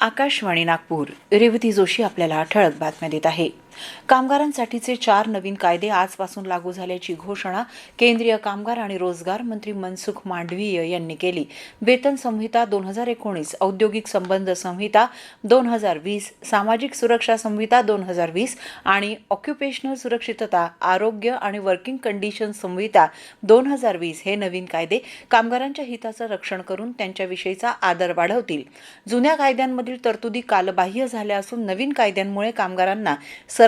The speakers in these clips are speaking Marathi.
आकाशवाणी नागपूर. रेवती जोशी आपल्याला ठळक बातम्या देत आहे. कामगारांसाठीचे चार नवीन कायदे आजपासून लागू झाल्याची घोषणा केंद्रीय कामगार आणि रोजगार मंत्री मनसुख मांडवीय यांनी केली. वेतन संहिता दोन हजार एकोणीस औद्योगिक संबंध संहिता दोन हजार वीस सामाजिक सुरक्षा संहिता दोन हजार वीस आणि ऑक्युपेशनल सुरक्षितता आरोग्य आणि वर्किंग कंडिशन संहिता दोन हजार वीस हे नवीन कायदे कामगारांच्या हिताचं रक्षण करून त्यांच्याविषयीचा आदर वाढवतील. जुन्या कायद्यांमधील तरतुदी कालबाह्य झाल्या असून नवीन कायद्यांमुळे कामगारांना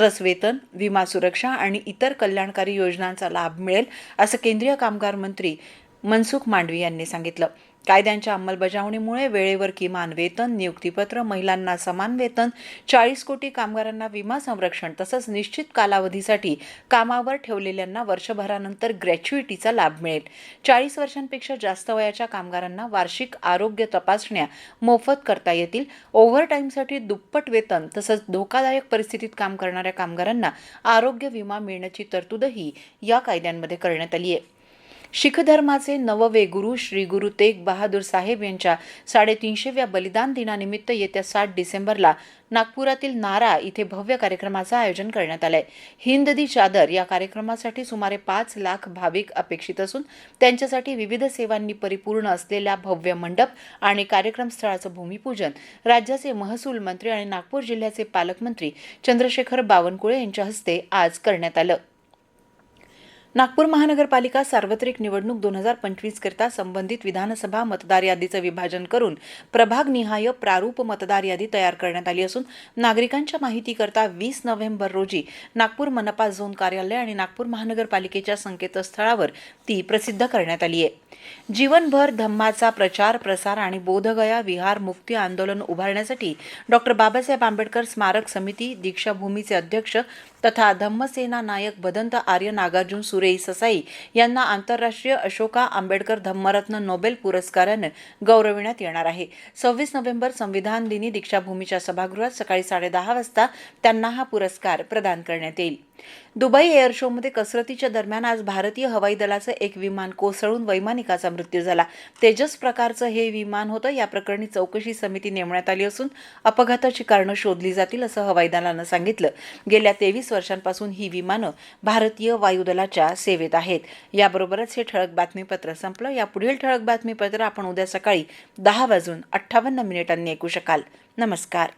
सरस वेतन विमा सुरक्षा आणि इतर कल्याणकारी योजनांचा लाभ मिळेल असं केंद्रीय कामगार मंत्री मनसुख मांडवी यांनी सांगितलं. कायद्यांच्या अंमलबजावणीमुळे वेळेवर किमान वेतन नियुक्तीपत्र महिलांना समान वेतन चाळीस कोटी कामगारांना विमा संरक्षण तसंच निश्चित कालावधीसाठी कामावर ठेवलेल्यांना वर्षभरानंतर ग्रॅच्युइटीचा लाभ मिळेल. चाळीस वर्षांपेक्षा जास्त वयाच्या कामगारांना वार्षिक आरोग्य तपासण्या मोफत करता येतील. ओव्हरटाईमसाठी दुप्पट वेतन तसंच धोकादायक परिस्थितीत काम करणाऱ्या कामगारांना आरोग्य विमा मिळण्याची तरतूदही या कायद्यांमध्ये करण्यात आली आहे शीख धर्माचे नववे गुरु श्री गुरु तेग बहादूर साहेब यांच्या साडेतीनशेव्या बलिदान दिनानिमित्त येत्या सात डिसेंबरला नागपुरातील नारा इथे भव्य कार्यक्रमाचं आयोजन करण्यात आलंय. हिंद दी चादर या कार्यक्रमासाठी सुमारे पाच लाख भाविक अपेक्षित असून त्यांच्यासाठी विविध सेवांनी परिपूर्ण असलेल्या भव्य मंडप आणि कार्यक्रम स्थळाचं भूमिपूजन राज्याचे महसूल मंत्री आणि नागपूर जिल्ह्याचे पालकमंत्री चंद्रशेखर बावनकुळे यांच्या हस्ते आज करण्यात आलं. नागपूर महानगरपालिका सार्वत्रिक निवडणूक दोन हजार पंचवीस करिता संबंधित विधानसभा मतदार यादीचं विभाजन करून प्रभागनिहाय प्रारूप मतदार यादी तयार करण्यात आली असून नागरिकांच्या माहितीकरता वीस नोव्हेंबर रोजी नागपूर मनपा झोन कार्यालय आणि नागपूर महानगरपालिकेच्या संकेतस्थळावर ती प्रसिद्ध करण्यात आली आहे जीवनभर धम्माचा प्रचार प्रसार आणि बोधगया विहार मुक्ती आंदोलन उभारण्यासाठी डॉक्टर बाबासाहेब आंबेडकर स्मारक समिती दीक्षाभूमीचे अध्यक्ष तथा धम्मसेना नायक भदंत आर्य नागार्जुन सुरेई ससाई यांना आंतरराष्ट्रीय अशोका आंबेडकर धम्मरत्न नोबेल पुरस्कारानं गौरविण्यात येणार आहे. सव्वीस नोव्हेंबर संविधान दिनी दीक्षाभूमीच्या सभागृहात सकाळी साडेदहा वाजता त्यांना हा पुरस्कार प्रदान करण्यात येईल. दुबई एअर शोमध्ये कसरतीच्या दरम्यान आज भारतीय हवाई दलाचं एक विमान कोसळून वैमानिकाचा मृत्यू झाला. तेजस प्रकारचं हे विमान होतं. या प्रकरणी चौकशी समिती नेमण्यात आली असून अपघाताची कारणं शोधली जातील असं हवाई दलानं सांगितलं. गेल्या तेवीस वर्षांपासून ही विमानं भारतीय वायुदलाच्या सेवेत आहेत. याबरोबरच हे ठळक बातमीपत्र संपलं. या पुढील ठळक बातमीपत्र आपण उद्या सकाळी दहा वाजून अठ्ठावन्न मिनिटांनी ऐकू शकाल. नमस्कार.